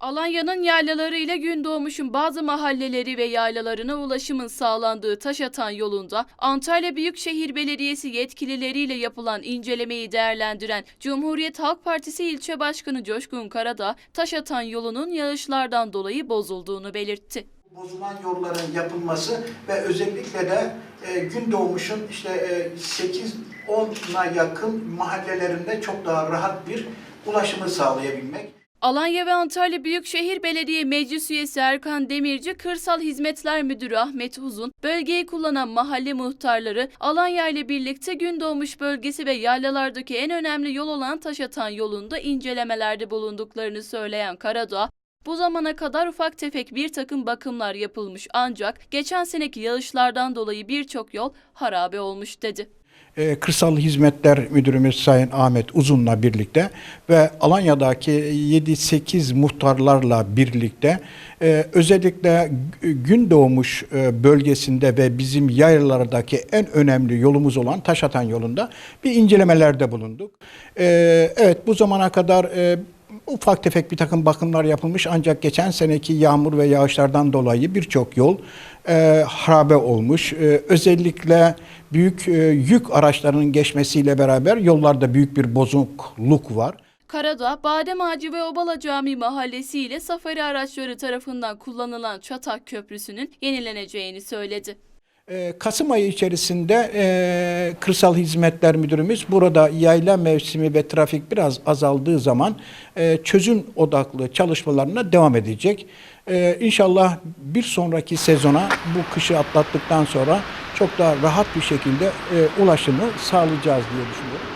Alanya'nın yaylaları ile Gündoğmuş'un bazı mahalleleri ve yaylalarına ulaşımın sağlandığı Taşatan yolunda Antalya Büyükşehir Belediyesi yetkilileriyle yapılan incelemeyi değerlendiren Cumhuriyet Halk Partisi İlçe Başkanı Coşkun Karadağ, Taşatan yolunun yağışlardan dolayı bozulduğunu belirtti. bozulan yolların yapılması ve özellikle de e, Gündoğmuş'un işte e, 8-10'a yakın mahallelerinde çok daha rahat bir ulaşımı sağlayabilmek. Alanya ve Antalya Büyükşehir Belediye Meclis Üyesi Erkan Demirci, Kırsal Hizmetler Müdürü Ahmet Uzun, bölgeyi kullanan mahalle muhtarları Alanya ile birlikte Gündoğmuş bölgesi ve yaylalardaki en önemli yol olan Taşatan yolunda incelemelerde bulunduklarını söyleyen Karadağ, bu zamana kadar ufak tefek bir takım bakımlar yapılmış ancak geçen seneki yağışlardan dolayı birçok yol harabe olmuş dedi. Ee, Kırsal Hizmetler Müdürümüz Sayın Ahmet Uzun'la birlikte ve Alanya'daki 7-8 muhtarlarla birlikte e, özellikle gün doğmuş e, bölgesinde ve bizim yaylalardaki en önemli yolumuz olan Taşatan yolunda bir incelemelerde bulunduk. E, Evet bu zamana kadar ufak tefek bir takım bakımlar yapılmış ancak geçen seneki yağmur ve yağışlardan dolayı birçok yol e, harabe olmuş. E, özellikle büyük e, yük araçlarının geçmesiyle beraber yollarda büyük bir bozukluk var. Karadağ, Badem Ağacı ve Obala Camii mahallesi ile safari araçları tarafından kullanılan Çatak Köprüsü'nün yenileneceğini söyledi. Ee, Kasım ayı içerisinde e, Kırsal Hizmetler Müdürümüz burada yayla mevsimi ve trafik biraz azaldığı zaman e, çözüm odaklı çalışmalarına devam edecek. E, İnşallah bir sonraki sezona bu kışı atlattıktan sonra çok daha rahat bir şekilde e, ulaşımı sağlayacağız diye düşünüyorum.